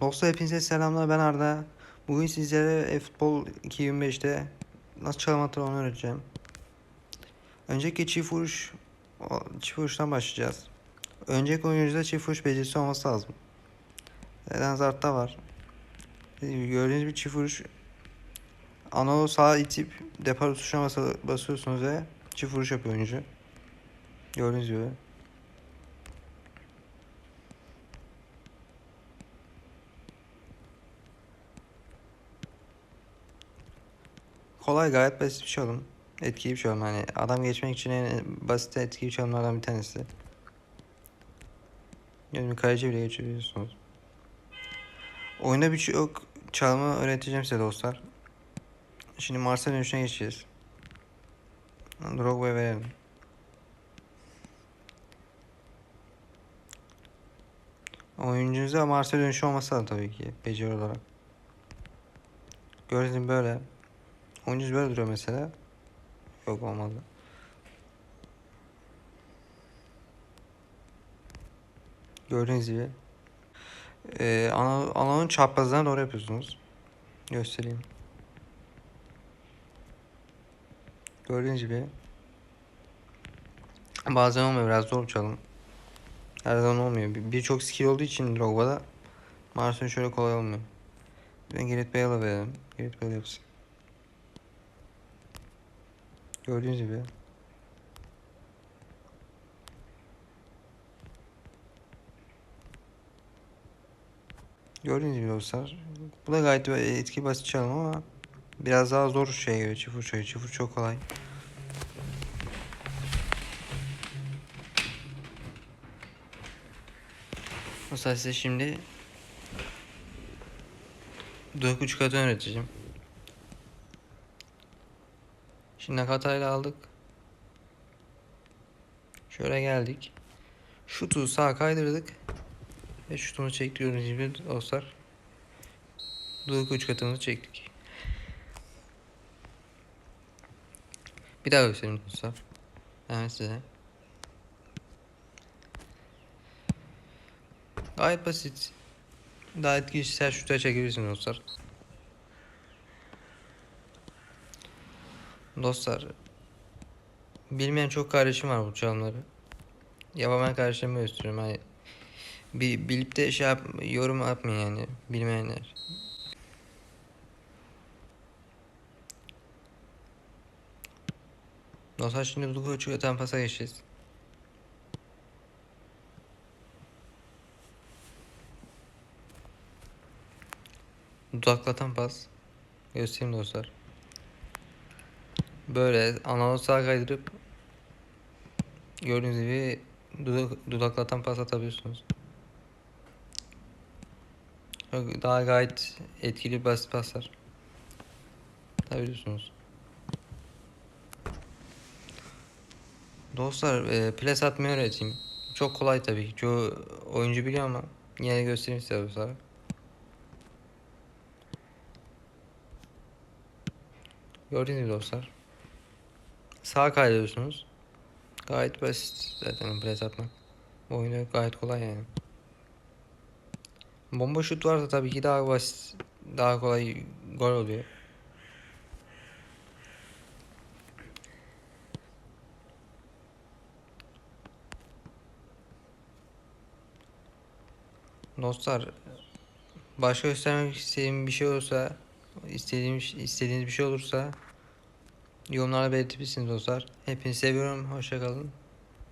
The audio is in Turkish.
Dostlar hepinize selamlar ben Arda. Bugün sizlere e-futbol 2025'te nasıl çalım onu öğreteceğim. Öncelikle çift vuruş çift vuruştan başlayacağız. Önceki oyuncuda çift vuruş becerisi olması lazım. Eden Zart'ta var. Gördüğünüz bir çift vuruş analog sağa itip depar tuşuna basıyorsunuz ve çift vuruş yapıyor oyuncu. Gördüğünüz gibi. Kolay gayet basit bir çalım. Etkili bir çalım hani adam geçmek için en basit etkili çalımlardan bir tanesi. Yani bir kaleci bile geçiriyorsunuz. Oyunda birçok çalımı öğreteceğim size dostlar. Şimdi Mars'a dönüşüne geçeceğiz. Drogba'ya verelim. Oyuncunuza Mars'a dönüşü olması lazım tabii ki beceri olarak. Gördüğünüz böyle. Oyuncu böyle duruyor mesela. Yok olmadı. Gördüğünüz gibi. Ee, ana, ananın çaprazlarına doğru yapıyorsunuz. Göstereyim. Gördüğünüz gibi. Bazen olmuyor biraz zor çalım. Her zaman olmuyor. Bir- Birçok skill olduğu için Drogba'da Mars'ın şöyle kolay olmuyor. Ben Gareth Bale'a verelim. Gareth Bale yapsın. Gördüğünüz gibi. Gördüğünüz gibi dostlar. Bu da gayet etki basit çalım ama biraz daha zor şey göre çift uçayı. Çift uç çok kolay. Mesela size şimdi dört üç katı öğreteceğim. Şimdi Nakata'yla aldık. Şöyle geldik. Şutu sağa kaydırdık. Ve şutunu çektik gibi dostlar. Duygu üç katımızı çektik. Bir daha göstereyim dostlar. Hemen size. Gayet basit. Daha etkili her şuta çekebilirsiniz dostlar. Dostlar bilmeyen çok kardeşim var bu çalımları. Yapamayan kardeşlerime gösteriyorum. Hani bir bilip de şey yap, yorum yapmayın yani bilmeyenler. Dostlar şimdi Luka uçuyor tam pasa geçeceğiz. Dudaklatan pas. Göstereyim dostlar. Böyle analog sağa kaydırıp gördüğünüz gibi dudak, dudaklatan pas atabiliyorsunuz. Daha gayet etkili basit paslar. Atabiliyorsunuz. Dostlar e, pres atmayı öğreteyim. Çok kolay tabii ki. Çoğu oyuncu biliyor ama yine göstereyim size dostlar. Gördüğünüz gibi dostlar. Sağa kaydırıyorsunuz. Gayet basit zaten pres atmak. Bu oyunda gayet kolay yani. Bomba şut varsa tabii ki daha basit, daha kolay gol oluyor. Dostlar, başka göstermek istediğim bir şey olursa, istediğim istediğiniz bir şey olursa yorumlara belirtebilirsiniz dostlar. Hepinizi seviyorum. Hoşça kalın.